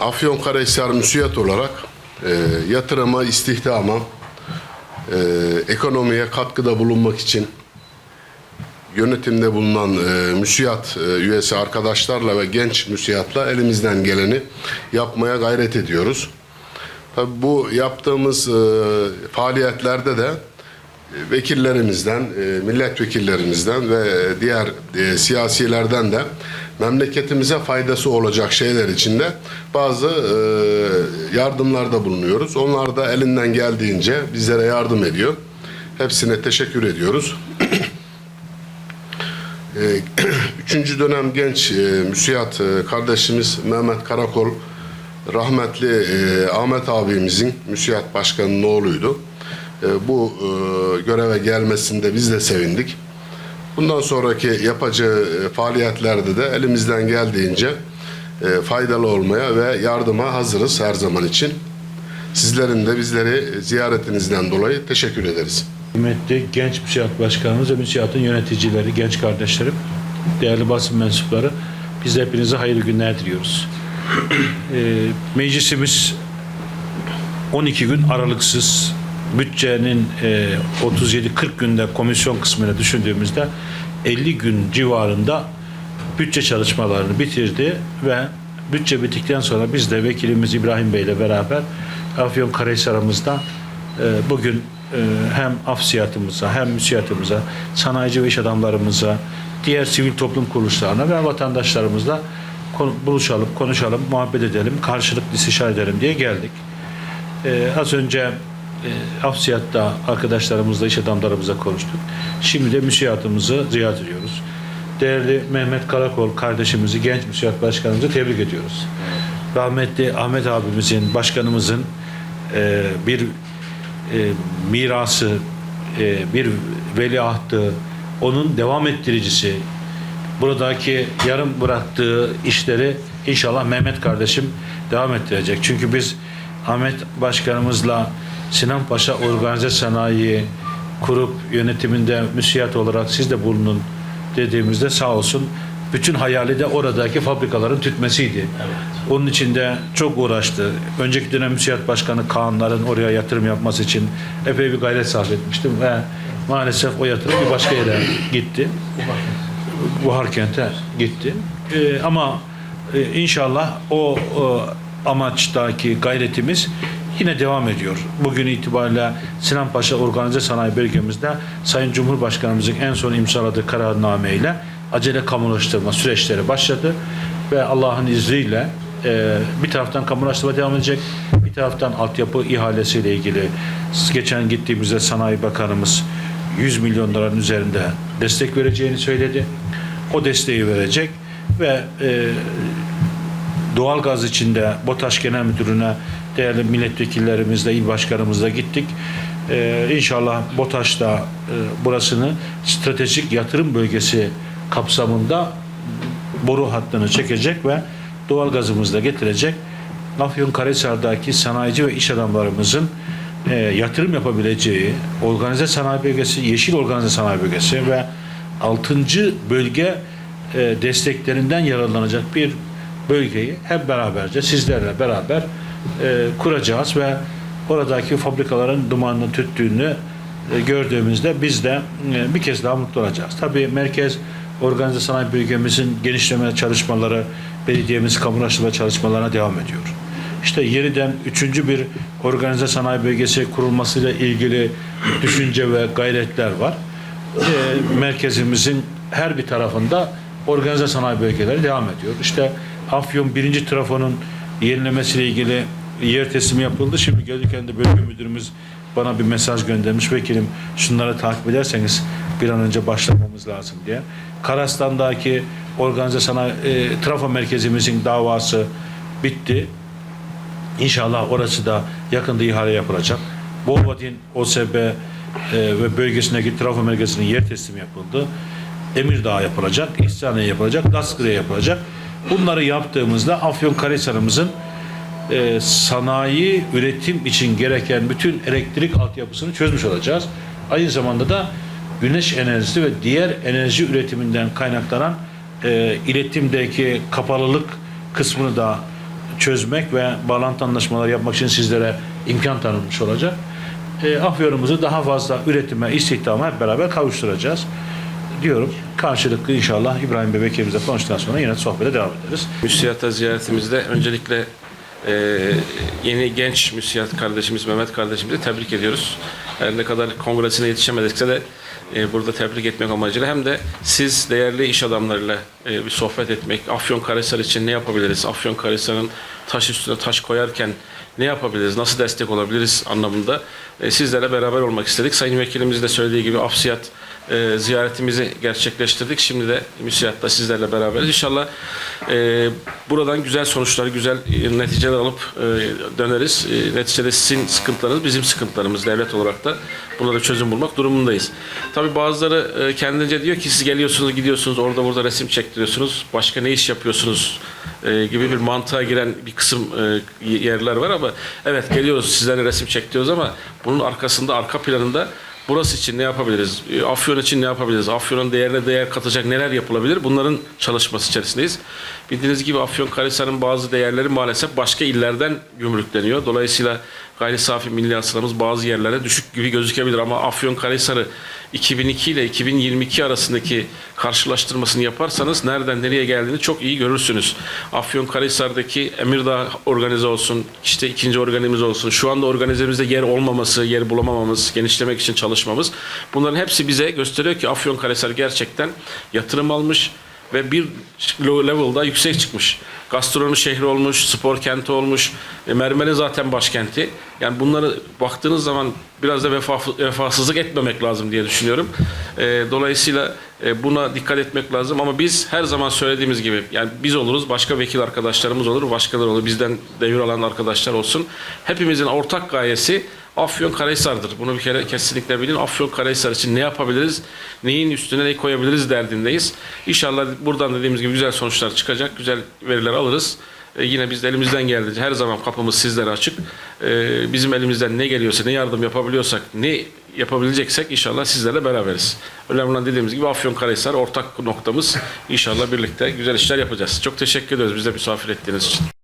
Afyonkarahisar müsiyat olarak e, yatırıma, istihdama, e, ekonomiye katkıda bulunmak için yönetimde bulunan e, müsiyat e, üyesi arkadaşlarla ve genç müsiyatla elimizden geleni yapmaya gayret ediyoruz. Tabii bu yaptığımız e, faaliyetlerde de vekillerimizden, e, milletvekillerimizden ve diğer e, siyasilerden de memleketimize faydası olacak şeyler içinde bazı e, yardımlarda bulunuyoruz. Onlar da elinden geldiğince bizlere yardım ediyor. Hepsine teşekkür ediyoruz. E, Üçüncü dönem genç e, müsiyat e, kardeşimiz Mehmet Karakol rahmetli e, Ahmet abimizin müsiyat başkanının oğluydu. E, bu e, göreve gelmesinde biz de sevindik. Bundan sonraki yapacağı e, faaliyetlerde de elimizden geldiğince faydalı olmaya ve yardıma hazırız her zaman için. Sizlerin de bizleri ziyaretinizden dolayı teşekkür ederiz. Kıymetli genç müsiat başkanımız ve müsiatın yöneticileri, genç kardeşlerim, değerli basın mensupları, biz de hepinize hayırlı günler diliyoruz. Meclisimiz 12 gün aralıksız bütçenin e, 37-40 günde komisyon kısmını düşündüğümüzde 50 gün civarında bütçe çalışmalarını bitirdi ve bütçe bittikten sonra biz de vekilimiz İbrahim Bey ile beraber Afyonkarahisar'ımızda e, bugün e, hem afsiyatımıza hem müsiyatımıza, sanayici ve iş adamlarımıza, diğer sivil toplum kuruluşlarına ve vatandaşlarımızla buluşalım, konuşalım, muhabbet edelim, karşılıklı istişare edelim diye geldik. Ee, az önce e, Afsiyat'ta arkadaşlarımızla, iş adamlarımızla konuştuk. Şimdi de müsiyatımızı ziyaret ediyoruz. Değerli Mehmet Karakol kardeşimizi, genç müsiyat başkanımızı tebrik ediyoruz. Rahmetli Ahmet abimizin, başkanımızın e, bir e, mirası, e, bir veliahtı, onun devam ettiricisi, buradaki yarım bıraktığı işleri inşallah Mehmet kardeşim devam ettirecek. Çünkü biz Ahmet Başkanımızla Sinan Paşa Organize Sanayi kurup yönetiminde müsiyat olarak siz de bulunun dediğimizde sağ olsun bütün hayali de oradaki fabrikaların tütmesiydi. Onun için de çok uğraştı. Önceki dönem müsiyat başkanı Kaanların oraya yatırım yapması için epey bir gayret sarf etmiştim ve maalesef o yatırım bir başka yere gitti. Buhar kente gitti. Ee, ama e, inşallah o, o amaçtaki gayretimiz yine devam ediyor. Bugün itibariyle Sinan Paşa Organize Sanayi Bölgemizde Sayın Cumhurbaşkanımızın en son imzaladığı kararname ile acele kamulaştırma süreçleri başladı ve Allah'ın izniyle e, bir taraftan kamulaştırma devam edecek, bir taraftan altyapı ihalesiyle ilgili geçen gittiğimizde Sanayi Bakanımız 100 milyon liranın üzerinde destek vereceğini söyledi. O desteği verecek ve e, doğalgaz içinde BOTAŞ Genel Müdürü'ne değerli milletvekillerimizle, il başkanımızla gittik. Ee, inşallah BOTAŞ'ta e, burasını stratejik yatırım bölgesi kapsamında boru hattını çekecek ve doğalgazımızı da getirecek. Afyonkarahisar'daki sanayici ve iş adamlarımızın e, yatırım yapabileceği organize sanayi bölgesi, yeşil organize sanayi bölgesi ve 6. bölge e, desteklerinden yararlanacak bir bölgeyi hep beraberce sizlerle beraber e, kuracağız ve oradaki fabrikaların dumanını tüttüğünü e, gördüğümüzde biz de e, bir kez daha mutlu olacağız. Tabii merkez organize sanayi bölgemizin genişleme çalışmaları, belediyemiz kamulaştırma çalışmalarına devam ediyor. İşte yeniden üçüncü bir organize sanayi bölgesi kurulmasıyla ilgili düşünce ve gayretler var. E, merkezimizin her bir tarafında organize sanayi bölgeleri devam ediyor. İşte Afyon birinci trafonun yenilemesiyle ilgili yer teslimi yapıldı. Şimdi gelirken bölge müdürümüz bana bir mesaj göndermiş. Vekilim şunları takip ederseniz bir an önce başlamamız lazım diye. Karastan'daki organize sanayi e, trafo merkezimizin davası bitti. İnşallah orası da yakında ihale yapılacak. Bolvadin OSB e, ve bölgesindeki trafo merkezinin yer teslimi yapıldı. Emirdağ yapılacak, İhsaniye yapılacak, Daskırı'ya yapılacak. Bunları yaptığımızda Afyonkarahisar'ımızın e, sanayi üretim için gereken bütün elektrik altyapısını çözmüş olacağız. Aynı zamanda da güneş enerjisi ve diğer enerji üretiminden kaynaklanan e, iletimdeki kapalılık kısmını da çözmek ve bağlantı anlaşmaları yapmak için sizlere imkan tanınmış olacak. E, Afyonumuzu daha fazla üretime, istihdama hep beraber kavuşturacağız diyorum. Karşılıklı inşallah İbrahim Bey Bekir'imizle konuştuktan sonra yine sohbete devam ederiz. Müsiyata ziyaretimizde öncelikle e, yeni genç müsiyat kardeşimiz Mehmet kardeşimizi tebrik ediyoruz. Her ne kadar kongresine yetişemedikse de e, burada tebrik etmek amacıyla hem de siz değerli iş adamlarıyla e, bir sohbet etmek, Afyonkarahisar için ne yapabiliriz, Afyonkarahisar'ın taş üstüne taş koyarken ne yapabiliriz, nasıl destek olabiliriz anlamında e, sizlerle beraber olmak istedik. Sayın Vekilimiz de söylediği gibi Afsiyat e, ziyaretimizi gerçekleştirdik. Şimdi de müsiyatta sizlerle beraberiz. İnşallah e, buradan güzel sonuçlar, güzel e, neticeler alıp e, döneriz. E, neticede sizin sıkıntılarınız bizim sıkıntılarımız devlet olarak da bunlara çözüm bulmak durumundayız. Tabii bazıları e, kendince diyor ki siz geliyorsunuz, gidiyorsunuz, orada burada resim çektiriyorsunuz. Başka ne iş yapıyorsunuz e, gibi bir mantığa giren bir kısım e, yerler var ama evet geliyoruz sizlerle resim çektiriyoruz ama bunun arkasında, arka planında Burası için ne yapabiliriz? E, Afyon için ne yapabiliriz? Afyon'un değerine değer katacak neler yapılabilir? Bunların çalışması içerisindeyiz. Bildiğiniz gibi Afyonkarahisar'ın bazı değerleri maalesef başka illerden gümrükleniyor. Dolayısıyla gayri safi milli hasılamız bazı yerlerde düşük gibi gözükebilir ama Afyonkarahisar'ı 2002 ile 2022 arasındaki karşılaştırmasını yaparsanız nereden nereye geldiğini çok iyi görürsünüz. Afyonkarahisar'daki Emirdağ organize olsun, işte ikinci organizemiz olsun, şu anda organizemizde yer olmaması, yer bulamamamız, genişlemek için çalışmamız bunların hepsi bize gösteriyor ki Afyonkarahisar gerçekten yatırım almış ve bir level'da yüksek çıkmış. Gastronomi şehri olmuş, spor kenti olmuş, e, Mermer'in zaten başkenti. Yani bunları baktığınız zaman biraz da vefa, vefasızlık etmemek lazım diye düşünüyorum. E, dolayısıyla e, buna dikkat etmek lazım ama biz her zaman söylediğimiz gibi yani biz oluruz, başka vekil arkadaşlarımız olur, başkaları olur, bizden devir alan arkadaşlar olsun. Hepimizin ortak gayesi Afyon Karahisar'dır. Bunu bir kere kesinlikle bilin. Afyon Karahisar için ne yapabiliriz? Neyin üstüne ne koyabiliriz derdindeyiz. İnşallah buradan dediğimiz gibi güzel sonuçlar çıkacak. Güzel veriler alırız. E, yine biz de elimizden geldiğince her zaman kapımız sizlere açık. E, bizim elimizden ne geliyorsa, ne yardım yapabiliyorsak, ne yapabileceksek inşallah sizlerle beraberiz. Önemli olan dediğimiz gibi Afyon Karahisar ortak noktamız. İnşallah birlikte güzel işler yapacağız. Çok teşekkür ediyoruz bize misafir ettiğiniz için.